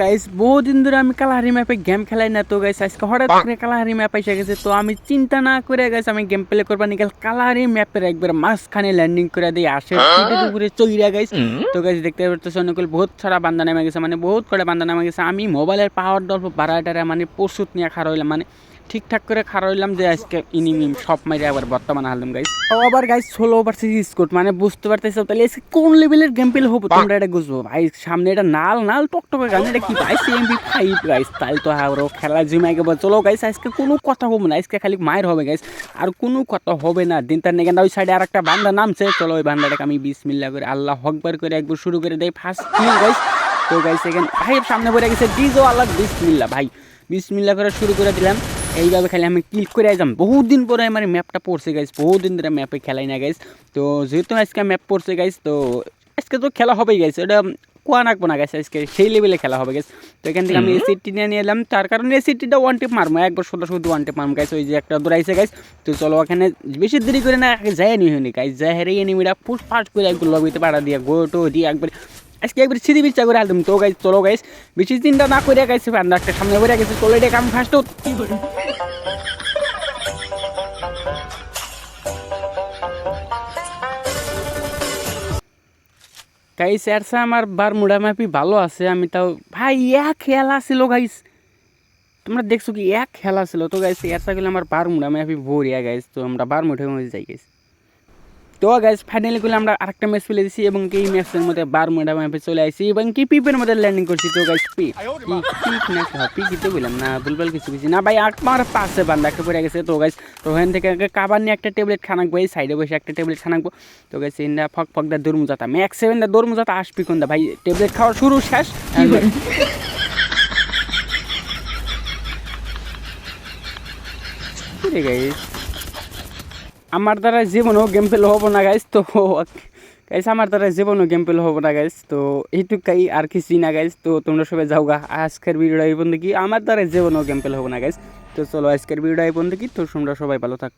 Guys বহুদিন ধরে আমি কালাহারি ম্যাপে গেম খেলাই না তো গাইস আজকে হঠাৎ করে কালাহারি ম্যাপ এসে গেছে তো আমি চিন্তা না করে গাইস আমি গেম প্লে না নিকাল কালাহারি ম্যাপের একবার মাঝখানে ল্যান্ডিং করে দিয়ে আসে পিঠের উপরে চইরা গাইস তো গাইস দেখতে পারতেছ অনুকূল বহুত সারা বান্দা নামে গেছে মানে বহুত করে বান্দা নামে গেছে। আমি মোবাইলের পাওয়ার ডল্প বাড়াটারে মানে প্রস্তুত নিয়ে খারা হইলাম মানে ঠিকঠাক করে খাড়া হইলাম যে আজকে ইনিমি সব মাইরে আবার বর্তমান হারলাম গাইস আবার গাইস ষোলো ভার্সেস স্কোর মানে বুঝতে পারতেছো তাহলে আজকে কোন লেভেলের গেম প্লে হব তোমরা এটা বুঝব? ভাই সামনে এটা নাল নাল টকটকে গান এটা কি ভাই? সিএমপি ফাইভ গাইস তাহলে তো আরও খেলা জিমাই গেবো। চলো গাইস আজকে কোনো কথা হবে না আজকে খালি মায়ের হবে গাইস আর কোনো কথা হবে না দিন তার নেগেন ওই সাইডে আর একটা বান্দা নামছে। চলো ওই বান্দাটাকে আমি বিসমিল্লা করে আল্লাহ হকবার করে একবার শুরু করে দেয় ফার্স্ট কিল গাইস তো গাইস এখানে ভাই সামনে পড়ে গেছে ডিজো আল্লাহ বিসমিল্লা ভাই। বিসমিল্লা করে শুরু করে দিলাম। এইভাবে খালি আমি ক্লিক করে আসলাম বহুত দিন পরে আমার ম্যাপটা পড়ছে গাইস বহুত দিন ধরে ম্যাপে খেলাই না গাইস তো যেহেতু আজকে ম্যাপ পড়ছে গাইস তো আজকে তো খেলা হবেই গাইস এটা কোয়া রাখব না গাইস আজকে সেই লেভেলে খেলা হবে গাইস তো এখান থেকে আমি এসিটি নিয়ে নিয়ে এলাম তার কারণে এসিটিটা ওয়ান টেপ মারবো। একবার সোজা শুধু ওয়ান টেপ মারবো গাইস ওই যে একটা দৌড়াইছে গাইস তো চলো ওখানে বেশি দেরি করে না যায় নি হয়নি গাইস যায় হেরে এনিমিটা ফুট ফাট করে একবার লবিতে পাড়া দিয়ে গোটো দিয়ে একবার আজকে একবার সিঁড়ি বিচার করে আলতাম তো গাইস চলো গাইস বেশি চিন্তা না করে গাইছে একটা সামনে করে গেছে। চলো এটা কাম ফার্স্ট গাইস এরসা আমার বার মুড়ামাপি ভালো আছে, আমি তাও ভাই এক খেলা ছিল গাইস তোমরা দেখছ কি এক খেলা ছিল তো গাইস এরসা গেলে আমার বার মুড়ামাপি ভরিয়া গাইস তো আমরা বার মুঠে মধ্যে যাই গাইস তো গাইস ফাইনালি করলে আমরা আরেকটা ম্যাচ ফেলে দিছি এবং কি ম্যাচের মধ্যে বার মুড়া ম্যাপে চলে আসি এবং কি পিপের মধ্যে ল্যান্ডিং করছি তো গাইস পি পিক না পি বললাম না ভুলভাল কিছু কিছু না। ভাই আমার পাশে বান্দা একটা পড়ে গেছে তো গাইস তো ওখান থেকে আগে কাবার নিয়ে একটা ট্যাবলেট খানাকবো এই সাইডে বসে একটা ট্যাবলেট খানাকবো তো গাইস ইন্দা ফক ফক দা দৌড় মুজাতা ম্যাক্স সেভেন দা দৌড় মুজাতা আসবি কোন দা? ভাই ট্যাবলেট খাওয়ার শুরু শেষ। ঠিক আছে আমার দ্বারা জীবনেও গেম পেল হব না গাইস তো গাইস আমার দ্বারা জীবনেও গেম পেল হব না গাইস তো এইটুকাই আর কিছুই না গাইস তো তোমরা সবাই যাও গা, আজকের ভিডিওটা এই পর্যন্ত কি? আমার দ্বারা জীবনেও গেম পেল হব না গাইস তো চলো আজকের ভিডিওটা এই পর্যন্ত কি? তো তোমরা সবাই ভালো থাকবা।